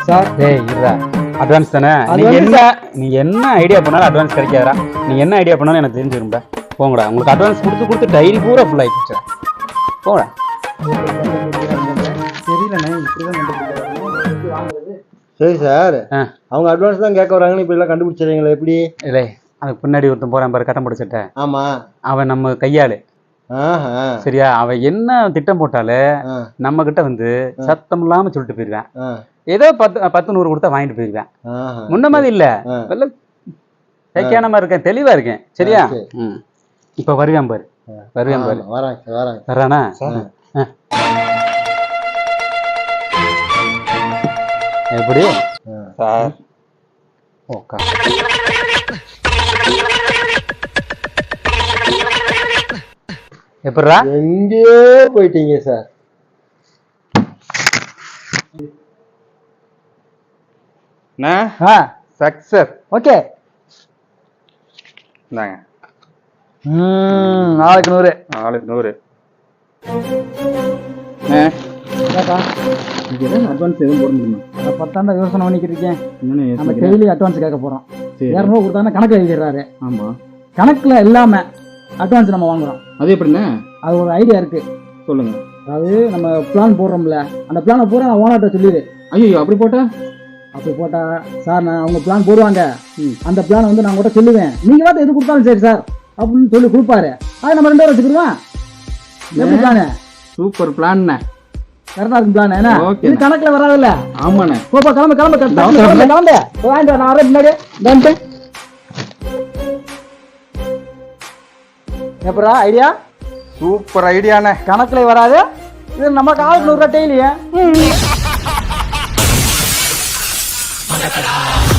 Sir. டேய் இருடா. Advance தானே? நீ என்ன நீ என்ன ஐடியா பண்ணாலும் அட்வான்ஸ் கிடைக்காதா நீ என்ன ஐடியா பண்ணாலும் எனக்கு தெரிஞ்சிரும்டா போங்கடா. உங்களுக்கு அட்வான்ஸ் கொடுத்து கொடுத்து டைரி பூரா ஃபுல் ஆயிடுச்சு போங்கடா. சரி சார். அவங்க அட்வான்ஸ் தான் கேட்க வராங்கன்னு இப்போ எல்லாம் கண்டுபிடிச்சிடுறீங்களா எப்படி? இல்லை அதுக்கு பின்னாடி ஒருத்தன் போறான் பாரு கட்டம் பிடிச்சிட்ட. ஆமா. அவன் நம்ம கையாளு. ஆஹா. சரியா? அவன் என்ன திட்டம் போட்டாலே நம்ம கிட்ட வந்து சத்தம் இல்லாம சொல்லிட்டு போயிருவேன் ஏதோ பத்து பத்து நூறு கொடுத்தா வாங்கிட்டு போயிருவேன். முன்ன மாதிரி இல்ல. ஆ. வெள்ள தைக்கான மாதிரி இருக்கேன் தெளிவா இருக்கேன். சரியா? இப்ப வருவேன் பாரு. வருவேன் பாரு. ஆ. எப்படி? சார். ஓகா எப்படிரா எங்கேயோ போயிட்டீங்க சார். ஓகே. இந்தாங்க. ம் நாளைக்கு நூறு. நாலு நூறு. அட்வான்ஸ் எதுவும் போட முடியுமா நான் பத்தாண்டா யோசனை பண்ணிக்கிட்டு இருக்கேன். நம்ம டெய்லி அட்வான்ஸ் கேட்க போறோம். சரி. இரநூறுவா கொடுத்தாங்கன்னா கணக்கு எழுதிடுறாரு. ஆமா. கணக்குல இல்லாம அட்வான்ஸ் நம்ம வாங்குறோம். அது எப்படிண்ணே அது ஒரு ஐடியா இருக்கு. சொல்லுங்க. அதாவது நம்ம பிளான் போடுறோம்ல. அந்த பிளானை பூரா நான் ஓனர்கிட்ட சொல்லிடு. ஐயோ அப்படி போட்டா? அப்படி போட்டா சார் நான் அவங்க பிளான் போடுவாங்க. ம். அந்த பிளான் வந்து நான் கூட சொல்லுவேன். நீங்க பார்த்து எது கொடுத்தாலும் சரி சார் அப்படின்னு சொல்லி கொடுப்பாரு. அது நம்ம ரெண்டு பேரும் வச்சுக்கிடுவோம்? எப்படி பிளானு சூப்பர் பிளான்ண்ணே கரெக்டா இருக்கும் பிளான் என்ன. இது கணக்குல வராதுல்ல? ஆமாண்ணே. போப்பா கிளம்பு கிளம்பு கிளம்பு. கிளம்பு வாங்கிட்டு நான் வரேன் முன்னாடி வந்துட்டு எப்படா ஐடியா சூப்பர் ஐடியாண்ணே கணக்குல வராது. இது நம்ம காலுக்கு நூறுரூவா டெய்லியே Shut up.